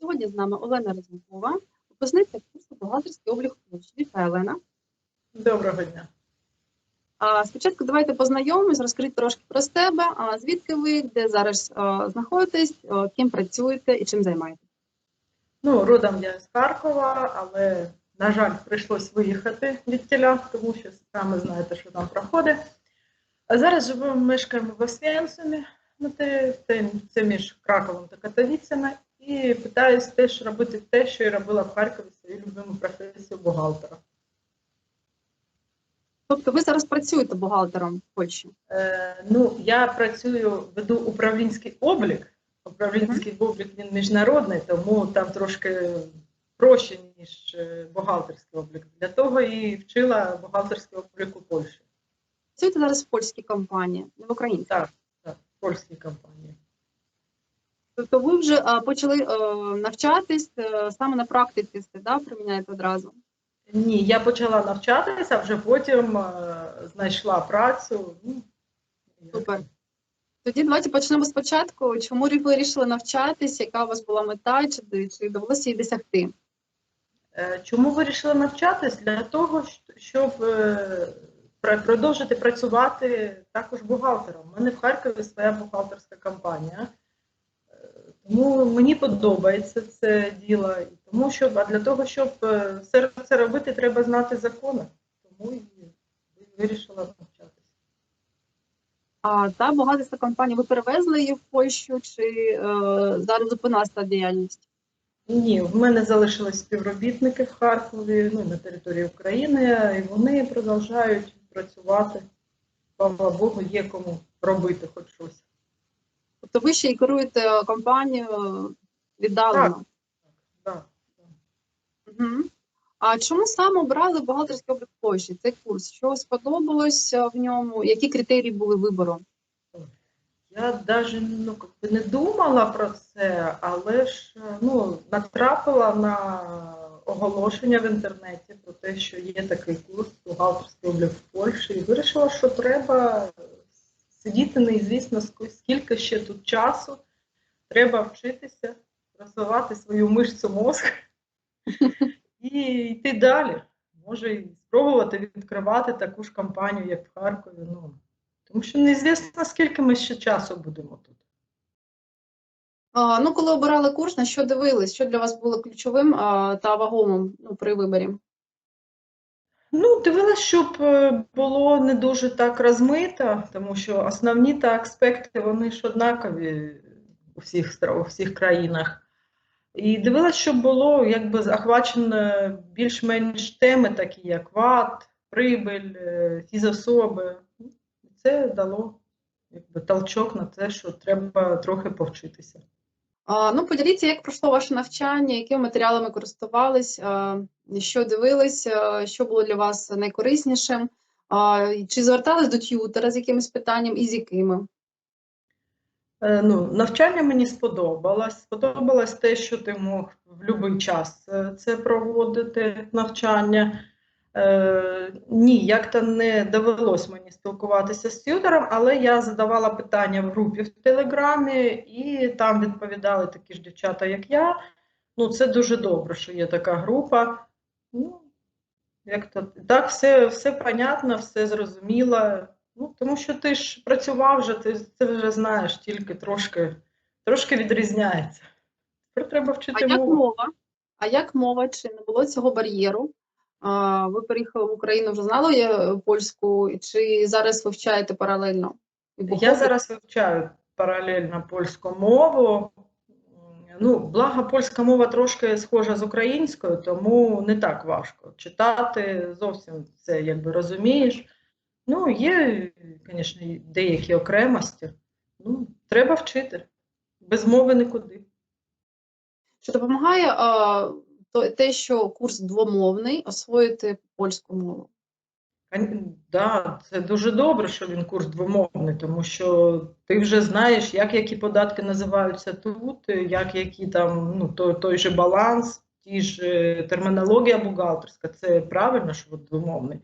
Сьогодні з нами Олена Розумкова, випускниця курсу бухгалтерський облік площі. Вітаю, Олена. Доброго дня. А, спочатку давайте познайомимось, розкажіть трошки про себе, а, звідки ви, де зараз а, знаходитесь, а, ким працюєте і чим займаєтесь. Ну, родом я з Харкова, але, на жаль, прийшлось виїхати від тіля, тому що саме знаєте, що там проходить. А зараз живемо, мешкаємо в Освенцимі, ну, це між Краковом та Катовіцями, і питаюсь теж робити те, що я робила в Харкові, свою любиму професію бухгалтера. Тобто ви зараз працюєте бухгалтером в Польщі. Е, ну, я працюю, веду управлінський облік. Управлінський облік він міжнародний, тому там трошки проще, ніж е, бухгалтерський облік. Для того і вчила бухгалтерський облік у Польщі. Працюєте зараз в польській компанії, не в українській. Так, так, в польській компанії. Тобто ви вже а, почали е, навчатись е, саме на практиці, це, да, приміняєте одразу. Ні, я почала навчатися, а вже потім е, знайшла працю. Ну, Супер. Тоді давайте почнемо спочатку. Чому ви вирішили навчатись? Яка у вас була мета, чи, чи довелося її досягти? Е, Чому вирішила навчатись? Для того, щоб е, продовжити працювати також бухгалтером. У мене в Харкові своя бухгалтерська компанія. Е, Тому мені подобається це діло. Тому що, а для того, щоб все це робити, треба знати закони. Тому і вирішила навчатися. А та бухгалтерська компанія, ви перевезли її в Польщу, чи е, зараз зупинилася діяльність? Ні, в мене залишились співробітники в Харкові, ну, на території України, і вони продовжують працювати. Слава Богу, є кому робити хоч щось. Тобто ви ще й керуєте компанією віддалено? Так, так. Угу. А чому саме обрали бухгалтерський облік в Польщі? Цей курс? Що сподобалось в ньому? Які критерії були вибору? Я навіть ну, не думала про це, але ж ну, натрапила на оголошення в інтернеті про те, що є такий курс бухгалтерський облік в Польщі, і вирішила, що треба сидіти неізвісно скільки ще тут часу, треба вчитися, розвивати свою мишцю мозку і йти далі. Може, і спробувати відкривати таку ж компанію, як в Харкові. Ну, тому що неізвісно, скільки ми ще часу будемо тут. А, ну, коли обирали курс, на що дивились? Що для вас було ключовим а, та вагомим ну, при виборі? Ну, дивилась, щоб е, було не дуже так розмито, тому що основні та аспекти вони ж однакові у всіх, у всіх країнах. І дивилась, щоб було якби охвачено більш-менш теми, такі як ВАТ, прибиль, е, фізособи. Це дало якби, толчок на те, що треба трохи повчитися. А, ну, поділіться, як пройшло ваше навчання, якими матеріалами користувались, а, що дивились, а, що було для вас найкориснішим, а, чи звертались до т'ютера з якимось питанням і з якими? Е, Ну, навчання мені сподобалось. Сподобалось те, що ти мог в будь-який час е, це проводити, навчання. Е, ні, як-то не довелось мені спілкуватися з тютором, але я задавала питання в групі в Телеграмі, і там відповідали такі ж дівчата, як я. Ну, це дуже добре, що є така група. Ну, як то так, все, все понятно, все зрозуміло. Ну, тому що ти ж працював вже, ти це вже знаєш, тільки трошки, трошки відрізняється. Тепер треба А вчити як мову. мова? А як мова? Чи не було цього бар'єру? Ви переїхали в Україну, вже знали е, польську, чи зараз вивчаєте паралельно? Я зараз вивчаю паралельно польську мову. Ну, благо, польська мова трошки схожа з українською, тому не так важко читати. Зовсім це якби розумієш. Ну, є, звісно, деякі окремості. Ну, треба вчити. Без мови нікуди. Чи допомагає а, то, те, що курс двомовний, освоїти польську мову? Так, да, це дуже добре, що він курс двомовний, тому що ти вже знаєш, як які податки називаються тут, як які там ну, той, той же баланс, ті ж е, термінологія бухгалтерська. Це правильно, що двомовний.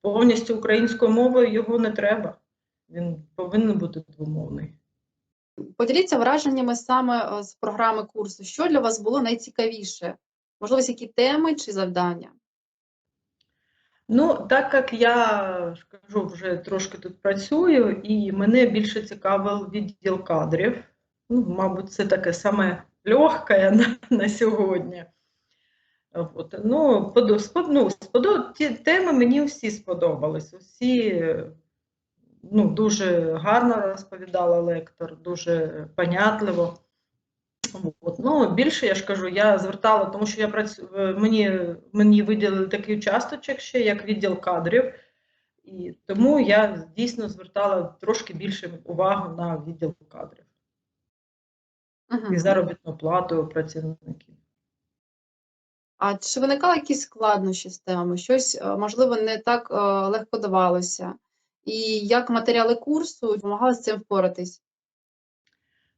повністю українською мовою його не треба. Він повинен бути двомовний. Поділіться враженнями саме е, з програми курсу. Що для вас було найцікавіше? Можливо, які теми чи завдання? Ну, так як я ж кажу, вже трошки тут працюю, і мене більше цікавив відділ кадрів. Ну, мабуть, це таке саме легке на, на сьогодні. От. Ну, подо, ну, сподо, ті теми мені всі сподобались. Усі ну, дуже гарно розповідала лектор, дуже понятливо. От. Ну, більше я ж кажу, я звертала, тому що я працю... е, мені, мені виділили такий участочок ще, як відділ кадрів, і тому я дійсно звертала трошки більше увагу на відділ кадрів Мгм. і заробітну плату працівників. А чи виникали якісь складнощі з темами? Щось, е, можливо, не так е, легко давалося? І як матеріали курсу допомагали з цим впоратись?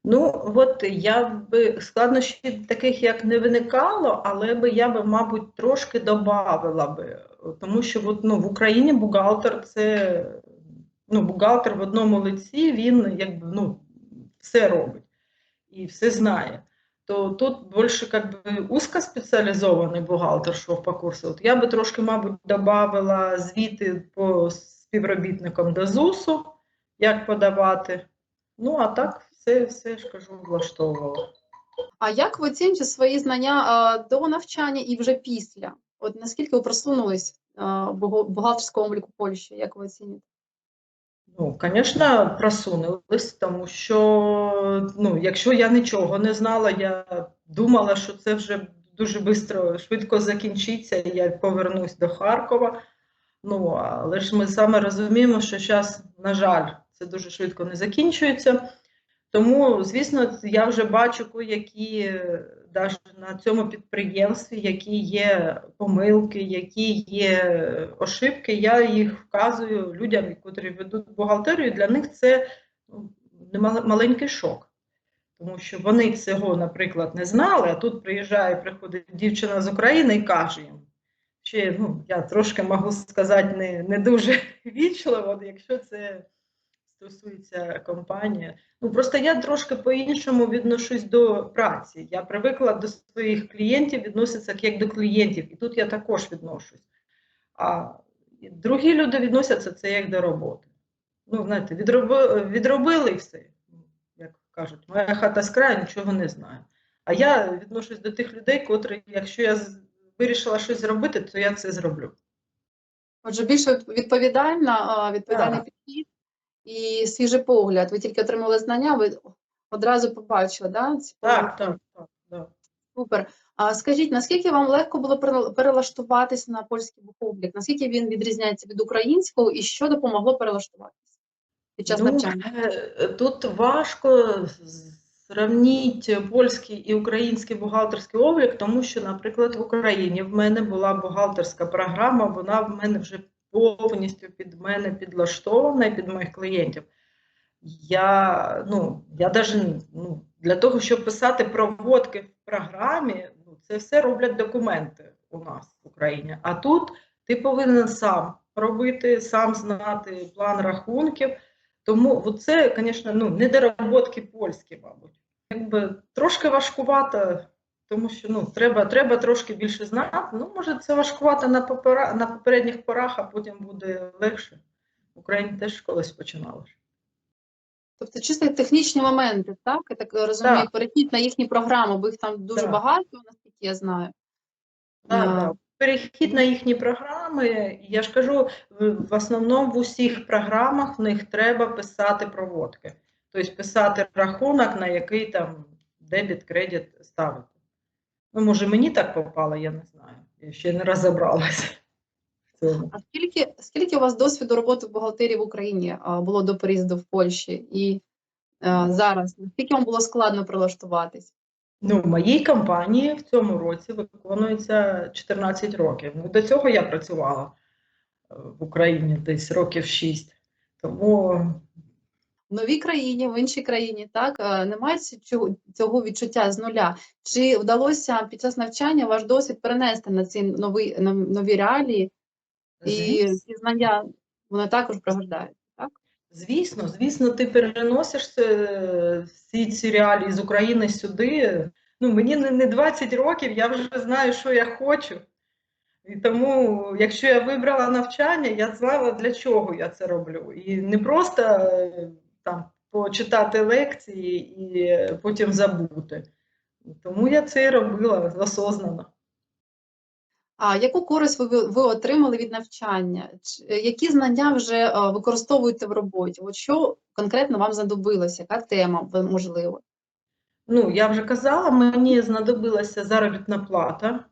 Ну, от я би складнощів таких як не виникало, але би я би, мабуть, трошки додавала би, тому що от, ну, в Україні бухгалтер це ну, бухгалтер в одному лиці, він якби ну, все робить і все знає. То тут більше как би, узкоспеціалізований бухгалтер, що по курсу. От я би трошки, мабуть, додавала звіти по співробітникам до ЗУСу, як подавати. Ну, а так все, все ж кажу, влаштовувало. А як ви оцінюєте свої знання до навчання і вже після? От наскільки ви просунулись в бухгалтерському обліку Польщі? Як ви оцінюєте? Ну, звісно, просунулись, тому що ну, якщо я нічого не знала, я думала, що це вже дуже швидко, швидко закінчиться, і я повернусь до Харкова. Ну, але ж ми саме розуміємо, що зараз, на жаль, це дуже швидко не закінчується. Тому, звісно, я вже бачу, які навіть на цьому підприємстві, які є помилки, які є ошибки, я їх вказую людям, які ведуть бухгалтерію. Для них це ну, маленький шок. Тому що вони цього, наприклад, не знали, а тут приїжджає, приходить дівчина з України і каже їм. Ще, ну, я трошки можу сказати, не, не дуже вічливо, якщо це стосується компанії. Ну просто я трошки по-іншому відношусь до праці. Я привикла до своїх клієнтів відноситися як до клієнтів, і тут я також відношусь. А другі люди відносяться це як до роботи. Ну, знаєте, відроби, відробили і все. Як кажуть, моя хата з краю, нічого не знаю. А я відношусь до тих людей, котрі, якщо я вирішила щось зробити, то я це зроблю. Отже, більш від- відповідальна, відповідальний підхід і свіжий погляд. Ви тільки отримали знання, ви одразу побачили, да? ці Так, так, так. так. Супер. А скажіть, наскільки вам легко було перелаштуватися на польський бухоблік? Наскільки він відрізняється від українського і що допомогло перелаштуватися під час Ну, навчання? е, Тут важко зрівняти польський і український бухгалтерський облік, тому що, наприклад, в Україні в мене була бухгалтерська програма, вона в мене вже повністю під мене підлаштована і під моїх клієнтів. Я, ну, я даже, ну, для того, щоб писати проводки в програмі, ну, це все роблять документи у нас в Україні. А тут ти повинен сам робити, сам знати план рахунків. Тому це, звісно, ну, недоработки польські, мабуть. Якби трошки важкувато, тому що ну, треба, треба трошки більше знати. Ну, може, це важкувато на, попера, на попередніх порах, а потім буде легше. В Україні теж колись починала. ж. Тобто чисто технічні моменти, так? Я так розумію, Так. перехід на їхні програми, бо їх там дуже Так. багато, наскільки я знаю. Так, А, так. Перехід на їхні програми, я ж кажу, в в основному в усіх програмах в них треба писати проводки. Тобто писати рахунок, на який там дебіт, кредит ставити. Ну, може, мені так попало, я не знаю. Я ще не розібралася. А скільки, скільки у вас досвіду роботи в бухгалтерії в Україні було до переїзду в Польщі і а, зараз? Наскільки вам було складно прилаштуватись? Ну, в моїй компанії в цьому році виконується 14 років. Ну, до цього я працювала е, в Україні десь років 6. Тому новій країні, в іншій країні, так е, немає цього, відчуття з нуля. Чи вдалося під час навчання ваш досвід перенести на ці нові, нові реалії? І ці знання вони також пригождаються, так? Звісно, звісно, ти переносиш е, всі ці реалії з України сюди. Ну, мені не, не 20 років, я вже знаю, що я хочу. І тому, якщо я вибрала навчання, я знала, для чого я це роблю. І не просто е, там почитати лекції і е, потім забути. Тому я це і робила осознано. А яку користь ви, ви отримали від навчання? Які знання вже е, використовуєте в роботі? От що конкретно вам знадобилося? Яка тема можливо? Ну, я вже казала, мені знадобилася заробітна плата.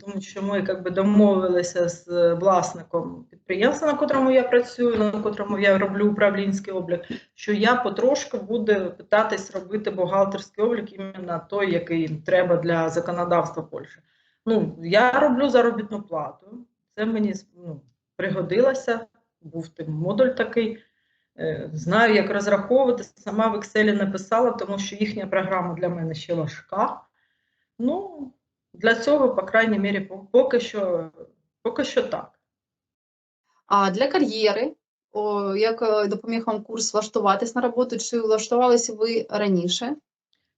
Тому що ми як би, домовилися з власником підприємства, на котрому я працюю, на котрому я роблю управлінський облік, що я потрошку буду питатись робити бухгалтерський облік іменно той, який треба для законодавства Польщі. Ну, я роблю заробітну плату. Це мені ну, пригодилося, був тим модуль такий. Е, Знаю, як розраховувати. Сама в Excel написала, тому що їхня програма для мене ще важка. Ну, для цього, по крайній мірі, поки що, поки що так. А для кар'єри, о, як е, допоміг вам курс влаштуватись на роботу? Чи влаштувалися ви раніше?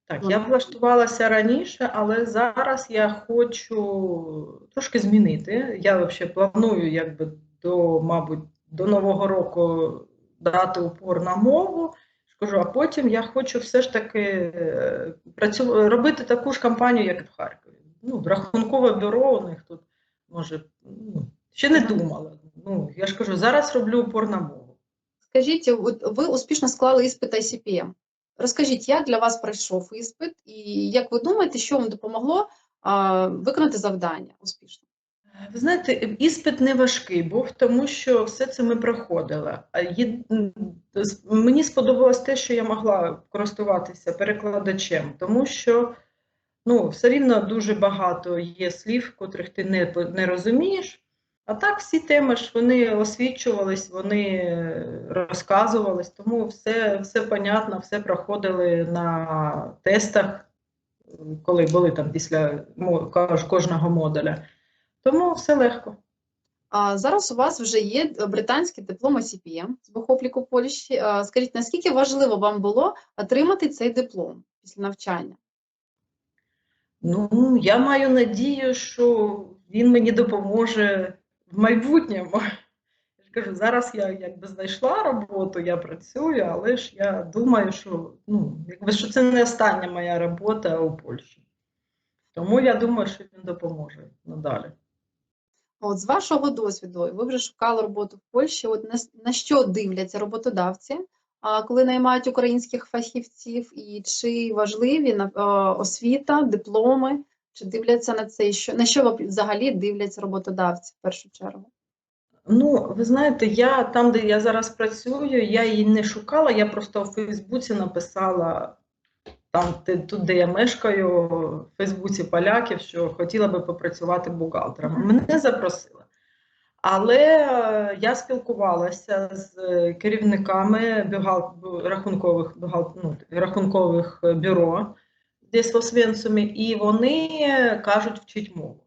Так, я влаштувалася раніше, але зараз я хочу трошки змінити. Я взагалі планую, якби до, мабуть, до Нового року дати упор на мову. Скажу, а потім я хочу все ж таки е, працю... робити таку ж кампанію, як і в Харкові. Ну, рахункове бюро у них тут може ну, ще не думала. Ну, я ж кажу, зараз роблю упор на мову. Скажіть, от ви успішно склали іспит ICPM. Розкажіть, як для вас пройшов іспит, і як ви думаєте, що вам допомогло а, виконати завдання успішно? Ви знаєте, іспит не важкий був, тому що все це ми проходили. Є- Мені сподобалось те, що я могла користуватися перекладачем, тому що ну, все рівно дуже багато є слів, котрих ти не, не розумієш. А так всі теми ж вони освічувались, вони розказувались, тому все, все понятно, все проходили на тестах, коли були там після кожного модуля. Тому все легко. А зараз у вас вже є британський диплом ICPM з бухопліку Польщі. Скажіть, наскільки важливо вам було отримати цей диплом після навчання? Ну, я маю надію, що він мені допоможе в майбутньому. Я ж кажу, зараз я якби знайшла роботу, я працюю, але ж я думаю, що, ну, якби, що це не остання моя робота у Польщі. Тому я думаю, що він допоможе надалі. От з вашого досвіду, ви вже шукали роботу в Польщі. От на, на що дивляться роботодавці, коли наймають українських фахівців, і чи важливі освіта, дипломи, чи дивляться на це, і що на що взагалі дивляться роботодавці в першу чергу? Ну, ви знаєте, я там, де я зараз працюю, я її не шукала, я просто у Фейсбуці написала там, де, тут, де я мешкаю, в Фейсбуці поляків, що хотіла би попрацювати бухгалтером. Мене запросили. Але е, я спілкувалася з е, керівниками бюгал... рахункових, бюгал... ну, рахункових е, бюро десь в Освенцумі, і вони кажуть, вчить мову.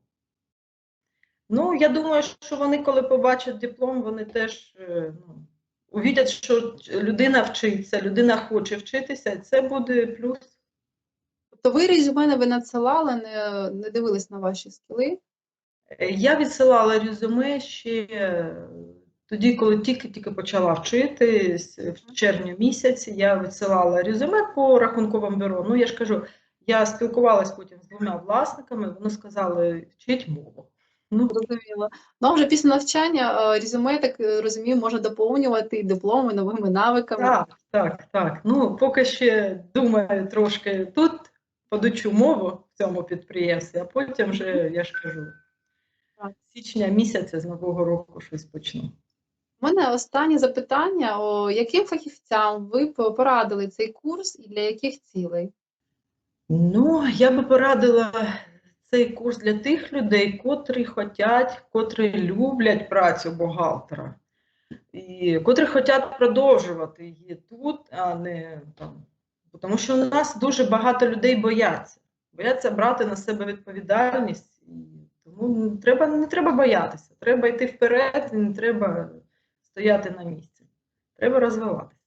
Ну, я думаю, що вони, коли побачать диплом, вони теж ну, увидять, що людина вчиться, людина хоче вчитися, це буде плюс. Тобто ви резюме ви надсилали, не, не дивились на ваші скіли? Е, Я відсилала резюме ще е, тоді, коли тільки-тільки почала вчитись, в червні місяці я відсилала резюме по рахунковому бюро. Ну, я ж кажу, я спілкувалась потім з двома власниками, вони сказали, вчить мову. Ну, Зрозуміло. Ну, а вже після навчання е, резюме, так е, розумію, можна доповнювати і дипломи, новими навиками. Так, так, так. Ну, поки ще думаю трошки тут, подучу мову в цьому підприємстві, а потім вже, я ж кажу. З січня місяця з Нового року щось почну. У мене останнє запитання: О, яким фахівцям ви порадили цей курс і для яких цілей? Ну, я би порадила цей курс для тих людей, котрі хочуть, котрі люблять працю бухгалтера, і котрі хочуть продовжувати її тут, а не там. Тому що у нас дуже багато людей бояться, бояться брати на себе відповідальність, тому Ну, треба, не треба боятися, треба йти вперед, не треба стояти на місці. Треба розвиватися.